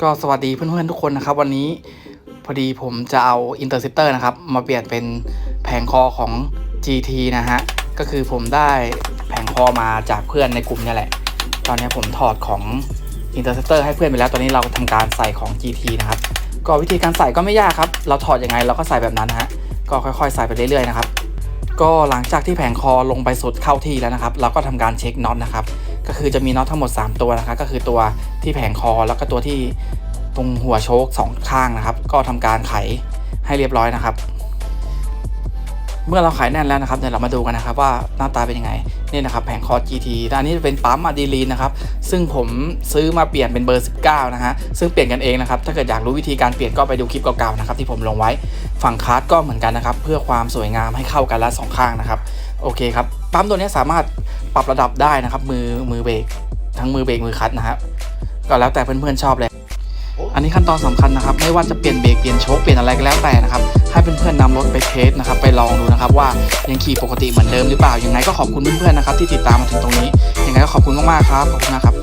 ก็สวัสดีเพื่อนๆทุกคนนะครับ วันนี้พอดีผมจะเอา Interceptor นะครับ มาเปลี่ยนเป็นแผงคอของ GT นะฮะ ก็คือผมได้แผงคอมาจากเพื่อนในกลุ่มนี่แหละ ตอนนี้ผมถอดของ Interceptor ให้เพื่อนไปแล้ว ตอนนี้เราทำการใส่ของ GT นะครับ ก็วิธีการใส่ก็ไม่ยากครับ เราถอดยังไงเราก็ใส่แบบนั้นนะฮะ ก็ค่อยๆ ใส่ไปเรื่อยๆนะครับ ก็หลังจากที่แผงคอลงไปสุดเข้าที่แล้วนะครับ เราก็ทำการเช็คน็อตนะครับ ก็คือจะมีน็อตทั้งหมด 3 ตัวนะครับก็คือตัวที่แผงคอแล้วก็ตัวที่ตรงหัวโชคสองข้างนะครับ ก็ทำการไขให้เรียบร้อยนะครับ เมื่อเราไขแน่นแล้วนะครับเดี๋ยวเรามาดูกันนะครับว่าหน้าตาเป็นยังไงนี่นะครับแผงคอร์ด GT ด้านนี้เป็นปั๊มอะดรีลีนนะครับซึ่งผมซื้อมาเปลี่ยนเป็นเบอร์ 19 นะฮะซึ่งเปลี่ยนกันเองนะครับถ้าเกิดอยากรู้วิธีการเปลี่ยนก็ไปดูคลิปเก่าๆนะครับที่ผมลงไว้ฝั่งคาร์ดก็เหมือนกันนะครับเพื่อความสวยงามให้เข้ากันและสองข้างนะครับโอเคครับปั๊มตัวนี้สามารถปรับระดับได้นะครับมือมือเบรกทั้งมือเบรกมือคลัตช์นะครับก็แล้วแต่เพื่อนๆชอบเลย อันนี้ขั้นตอนสำคัญนะครับ ไม่ว่าจะเปลี่ยนเบรกเปลี่ยนโชคเปลี่ยนอะไรก็แล้วแต่นะครับ ให้เพื่อนๆนำรถไปเทสนะครับ ไปลองดูนะครับว่ายังขี่ปกติเหมือนเดิมหรือเปล่า ยังไงก็ขอบคุณเพื่อนๆนะครับที่ติดตามมาถึงตรงนี้ ยังไงก็ขอบคุณมากๆครับ ขอบคุณนะครับ